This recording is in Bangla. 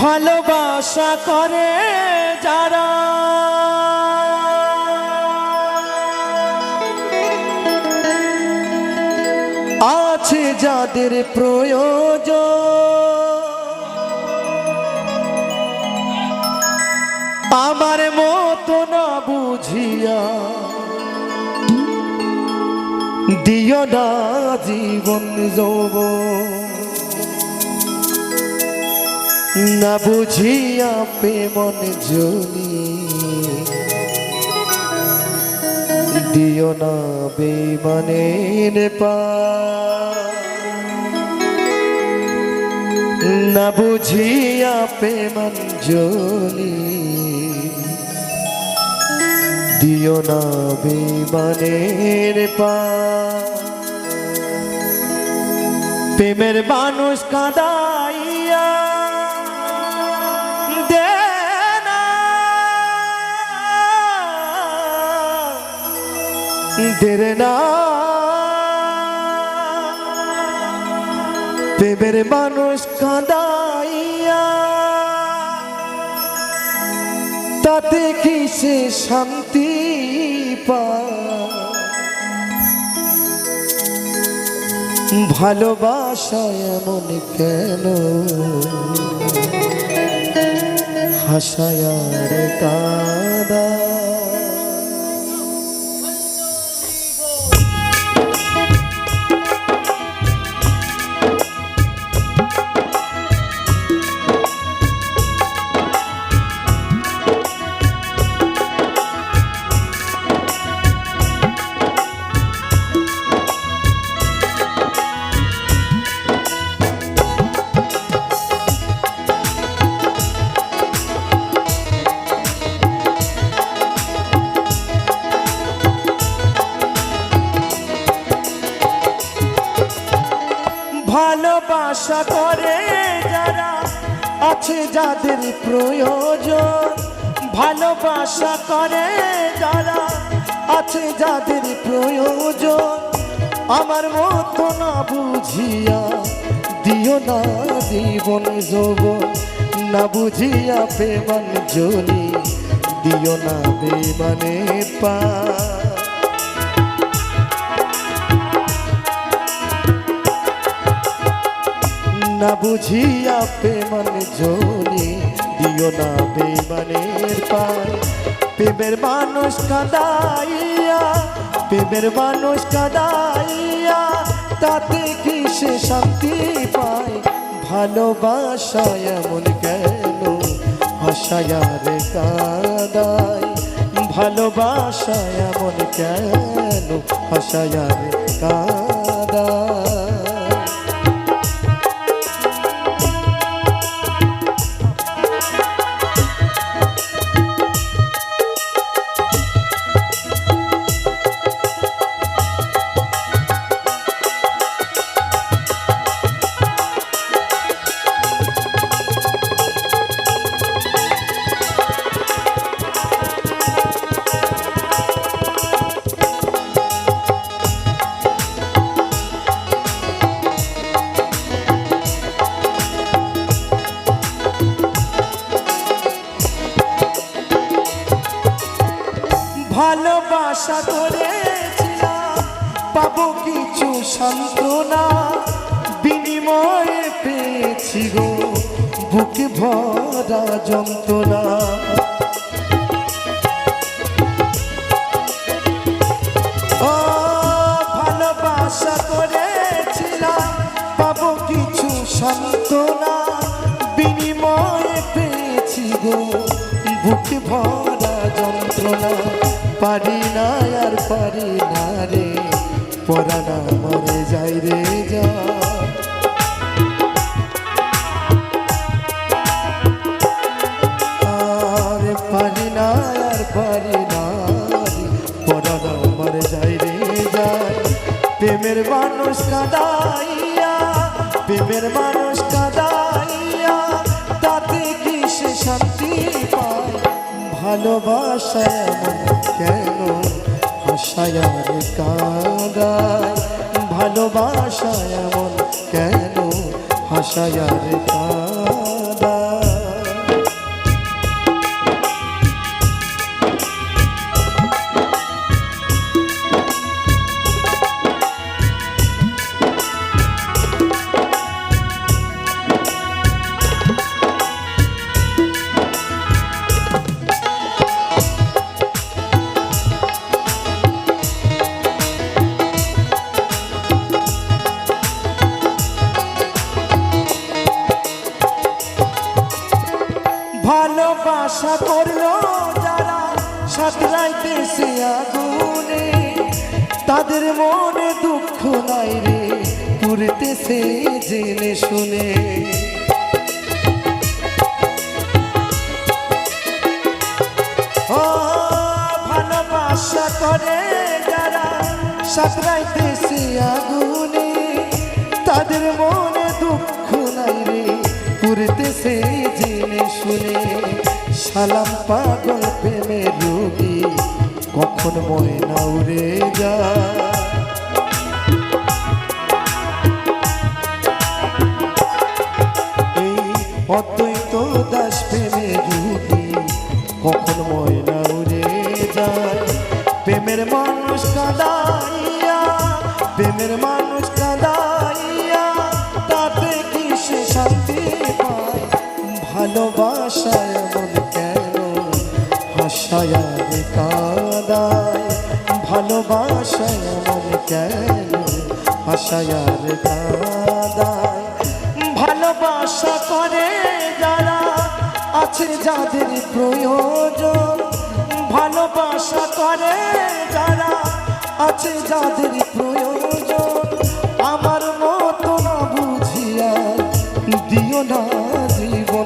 ভালোবাসা করে যারা। আছে যাদের প্রয়োজন। আমার মতো না বুঝিয়া দিও না জীবন যৌবন। না বুঝিয়া প্রেমন জনি। দিও না বেমানের পা। না বুঝিয়া প্রেমন জনি। দিও না বেমানের পা। প্রেমের মানুষ কাঁদাইয়া দেরে না। প্রেমের মানুষ কাঁদাইয়া তাতে কি সে শান্তি ভালোবাসা এমন কেন? হাসায়ার কাদা ভালোবাসা করে যারা আছে যাদের প্রয়োজন। ভালোবাসা করে যারা আছে যাদের প্রয়োজন। আমার মতো না বুঝিয়া দিও না জীবন যোগ না বুঝিয়া প্রেমান জনি, দিও না বেমানে পা না বুঝিয়া প্রেমান জনি দিও না বেমানের পায়। প্রেমের মানুষ কাদাইয়া, প্রেমের মানুষ কাদাইয়া, তাতে কি সে শান্তি পায়? ভালোবাসায় এমন কেন হাসায়ার কাদায়? ভালোবাসায় এমন কেন হাসায়ার কাদায়? পাবো কিছু সান্ত্বনা। বিনিময়ে পেয়েছি গো, বুকে ভরা যন্ত্রণা। ও, ভালোবাসা করেছিলাম, পাবো কিছু বিনিময়ে পেয়েছি গো, বুকে ভরা যন্ত্রণা। পারি না আর পারি না রে। পরানা মরে যাই রে যা। আর পারি না আর পারি না পরানা মরে যাই রে প্রেমের মানুষ কাদাইয়া, প্রেমের মানুষ কাদাইয়া, তাতে কি সে শান্তি পায়? ভালোবাসা কেন হাসায়ার কাদায় ভালোবাসায় এমন কেন? হাসায়ার কাদায় আশা করল যারা সাঁতরাইতে সে আগুনে। তাদের মনে দুঃখ নাই রে পুরতেছে জেনে শুনে। ভালোবাসা করে যারা সাঁতরাইতে সে আগুনে, তাদের মনে দুঃখ নাই রে সালাম পাগল প্রেমে রোগী, কখন ময়না উড়ে যায়? এই অদ্বৈত দাস প্রেমে রুগী, কখন ময়না উড়ে যায়? প্রেমের মানুষ কাদাইয়া, প্রেমের মানুষ কাদাইয়া, তাতে কি সে শান্তি পায়? ভালোবাসায় আর কাদায়, ভালোবাসায় মন কেন হাসায় আর ভালোবাসা করে যারা আছে যাদের প্রয়োজন, ভালোবাসা করে যারা আছে যাদের প্রয়োজন, আমার